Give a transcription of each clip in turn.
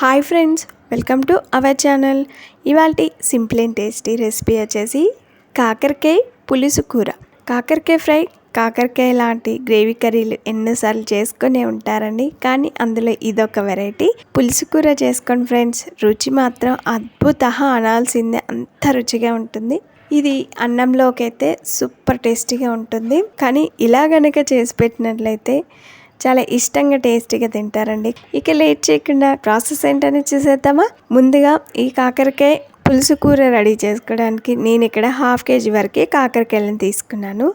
Hi friends welcome to our channel. ఇవాళ simple and tasty recipe వచ్చేసి కాకరకాయ పులుసు కూర. కాకరకాయ ఫ్రై కాకరకాయ లాంటి గ్రేవీ కర్రీలు ఎన్నోసార్లు చేసుకునే ఉంటారండి. కానీ అందులో ఇదొక వెరైటీ. పులుసు కూర చేసుకోండి ఫ్రెండ్స్ రుచి మాత్రం అద్భుత అనాల్సిందే. అంత రుచిగా ఉంటుంది. ఇది అన్నంలోకి అయితే సూపర్ టేస్టీగా ఉంటుంది. కానీ ఇలా గనక చేసి పెట్టినట్లయితే చాలా ఇష్టంగా టేస్టీగా తింటారండి. ఇక లేట్ చేయకుండా ప్రాసెస్ ఏంటని చూసేద్దామా? ముందుగా ఈ కాకరకాయ పులుసు కూర రెడీ చేసుకోవడానికి నేను ఇక్కడ హాఫ్ కేజీ వరకే కాకరకాయలను తీసుకున్నాను.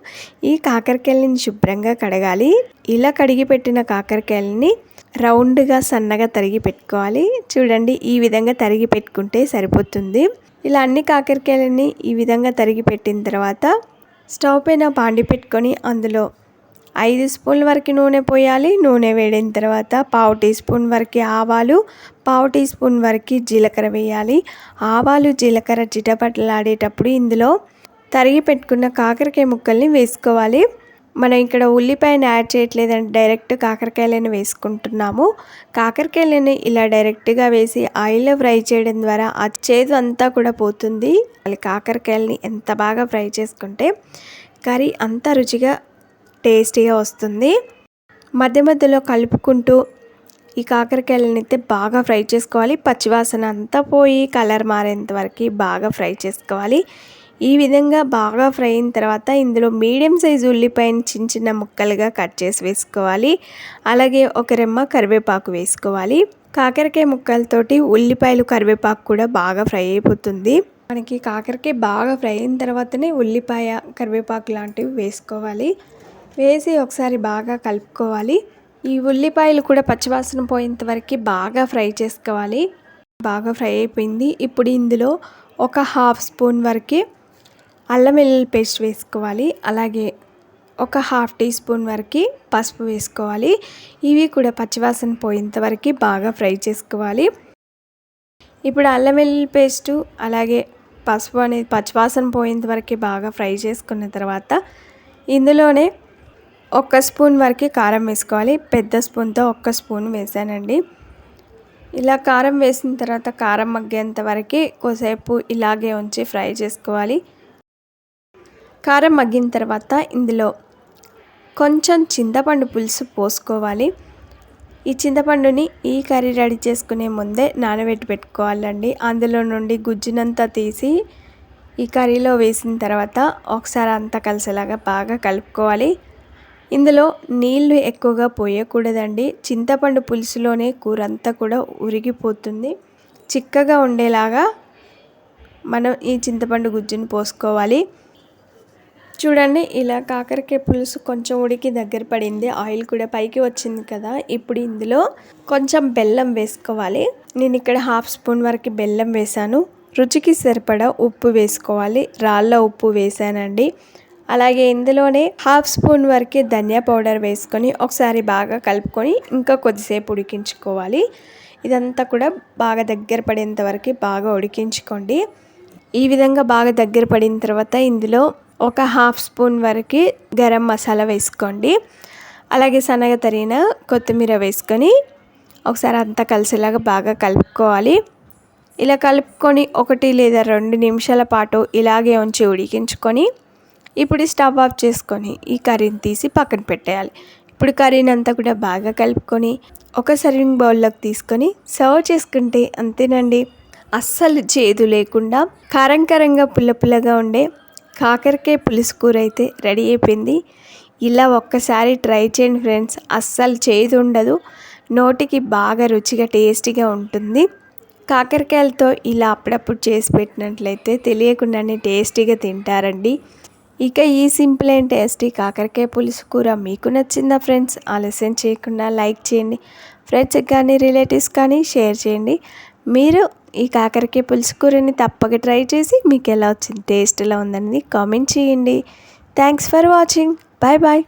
ఈ కాకరకాయలని శుభ్రంగా కడగాలి. ఇలా కడిగి పెట్టిన కాకరకాయలని రౌండ్గా సన్నగా తరిగి పెట్టుకోవాలి. చూడండి ఈ విధంగా తరిగి పెట్టుకుంటే సరిపోతుంది. ఇలా అన్ని కాకరకాయలని ఈ విధంగా తరిగి పెట్టిన తర్వాత స్టవ్ పైన పాండి పెట్టుకొని అందులో ఐదు స్పూన్ల వరకు నూనె పోయాలి. నూనె వేడిన తర్వాత పావు టీ స్పూన్ వరకు ఆవాలు పావు టీ స్పూన్ వరకు జీలకర్ర వేయాలి. ఆవాలు జీలకర్ర చిటపటలాడేటప్పుడు ఇందులో తరిగి పెట్టుకున్న కాకరకాయ ముక్కల్ని వేసుకోవాలి. మనం ఇక్కడ ఉల్లిపాయను యాడ్ చేయట్లేదంటే డైరెక్ట్ కాకరకాయలను వేసుకుంటున్నాము. కాకరకాయలను ఇలా డైరెక్ట్గా వేసి ఆయిల్లో ఫ్రై చేయడం ద్వారా ఆ చేదు అంతా కూడా పోతుంది. కాకరకాయలని ఎంత బాగా ఫ్రై చేసుకుంటే కర్రీ అంత రుచిగా టేస్టీగా వస్తుంది. మధ్య మధ్యలో కలుపుకుంటూ ఈ కాకరకాయలను అయితే బాగా ఫ్రై చేసుకోవాలి. పచ్చివాసన అంతా పోయి కలర్ మారేంత వరకు బాగా ఫ్రై చేసుకోవాలి. ఈ విధంగా బాగా ఫ్రై అయిన తర్వాత ఇందులో మీడియం సైజు ఉల్లిపాయని చిన్న చిన్న ముక్కలుగా కట్ చేసి వేసుకోవాలి. అలాగే ఒక రెమ్మ కరివేపాకు వేసుకోవాలి. కాకరకాయ ముక్కలతోటి ఉల్లిపాయలు కరివేపాకు కూడా బాగా ఫ్రై అయిపోతుంది. మనకి కాకరకాయ బాగా ఫ్రై అయిన తర్వాతనే ఉల్లిపాయ కరివేపాకు లాంటివి వేసుకోవాలి. వేసి ఒకసారి బాగా కలుపుకోవాలి. ఈ ఉల్లిపాయలు కూడా పచ్చివాసన పోయేంత వరకు బాగా ఫ్రై చేసుకోవాలి. బాగా ఫ్రై అయిపోయింది. ఇప్పుడు ఇందులో ఒక హాఫ్ స్పూన్ వరకు అల్లం వెల్లుల్లి పేస్ట్ వేసుకోవాలి. అలాగే ఒక హాఫ్ టీ స్పూన్ వరకు పసుపు వేసుకోవాలి. ఇవి కూడా పచ్చివాసన పోయేంత వరకు బాగా ఫ్రై చేసుకోవాలి. ఇప్పుడు అల్లం వెల్లుల్లి పేస్టు అలాగే పసుపు అనేది పచ్చివాసన పోయేంత వరకు బాగా ఫ్రై చేసుకున్న తర్వాత ఇందులోనే ఒక్క స్పూన్ వరకు కారం వేసుకోవాలి. పెద్ద స్పూన్తో ఒక్క స్పూన్ వేసానండి. ఇలా కారం వేసిన తర్వాత కారం మగ్గేంత వరకు కొద్దిసేపు ఇలాగే ఉంచి ఫ్రై చేసుకోవాలి. కారం మగ్గిన తర్వాత ఇందులో కొంచెం చింతపండు పులుసు పోసుకోవాలి. ఈ చింతపండుని ఈ కర్రీ రెడీ చేసుకునే ముందే నానబెట్టి పెట్టుకోవాలండి. అందులో నుండి గుజ్జునంతా తీసి ఈ కర్రీలో వేసిన తర్వాత ఒకసారి అంతా కలిసేలాగా బాగా కలుపుకోవాలి. ఇందులో నీళ్ళు ఎక్కువగా పోయకూడదండి. చింతపండు పులుసులోనే కూర అంతా కూడా ఉరిగిపోతుంది. చిక్కగా ఉండేలాగా మనం ఈ చింతపండు గుజ్జుని పోసుకోవాలి. చూడండి ఇలా కాకరకాయ పులుసు కొంచెం ఉడికి దగ్గర పడింది. ఆయిల్ కూడా పైకి వచ్చింది కదా. ఇప్పుడు ఇందులో కొంచెం బెల్లం వేసుకోవాలి. నేను ఇక్కడ హాఫ్ స్పూన్ వరకు బెల్లం వేసాను రుచికి సరిపడా ఉప్పు వేసుకోవాలి. రాళ్ళ ఉప్పు వేసానండి అలాగే ఇందులోనే హాఫ్ స్పూన్ వరకే ధనియా పౌడర్ వేసుకొని ఒకసారి బాగా కలుపుకొని ఇంకా కొద్దిసేపు ఉడికించుకోవాలి. ఇదంతా కూడా బాగా దగ్గర పడేంత వరకు బాగా ఉడికించుకోండి. ఈ విధంగా బాగా దగ్గర పడిన తర్వాత ఇందులో ఒక హాఫ్ స్పూన్ వరకు గరం మసాలా వేసుకోండి. అలాగే సన్నగ తరిగిన కొత్తిమీర వేసుకొని ఒకసారి అంతా కలిసేలాగా బాగా కలుపుకోవాలి. ఇలా కలుపుకొని ఒకటి లేదా రెండు నిమిషాల పాటు ఇలాగే ఉంచి ఉడికించుకొని ఇప్పుడు స్టవ్ ఆఫ్ చేసుకొని ఈ కర్రీని తీసి పక్కన పెట్టేయాలి. ఇప్పుడు కర్రీని అంతా కూడా బాగా కలుపుకొని ఒక సర్వింగ్ బౌల్లోకి తీసుకొని సర్వ్ చేసుకుంటే అంతేనండి. అస్సలు చేదు లేకుండా కారం కారంగా పుల్ల పుల్లగా ఉండే కాకరకాయ పులుసు కూర అయితే రెడీ అయిపోయింది. ఇలా ఒక్కసారి ట్రై చేయండి ఫ్రెండ్స్. అస్సలు చేదు ఉండదు. నోటికి బాగా రుచిగా టేస్టీగా ఉంటుంది. కాకరకాయలతో ఇలా అప్పుడప్పుడు చేసి పెట్టినట్లయితే తెలియకుండానే టేస్టీగా తింటారండి. ఇక ఈ సింపుల్ అండ్ టేస్టీ కాకరకాయ పులుసు కూర మీకు నచ్చిందా ఫ్రెండ్స్? ఆలస్యం చేయకుండా లైక్ చేయండి. ఫ్రెండ్స్ కానీ రిలేటివ్స్ కానీ షేర్ చేయండి. మీరు ఈ కాకరకాయ పులుసు కూరని తప్పక ట్రై చేసి మీకు ఎలా వచ్చింది టేస్ట్ ఎలా ఉందని కామెంట్ చేయండి. Thanks for watching. Bye bye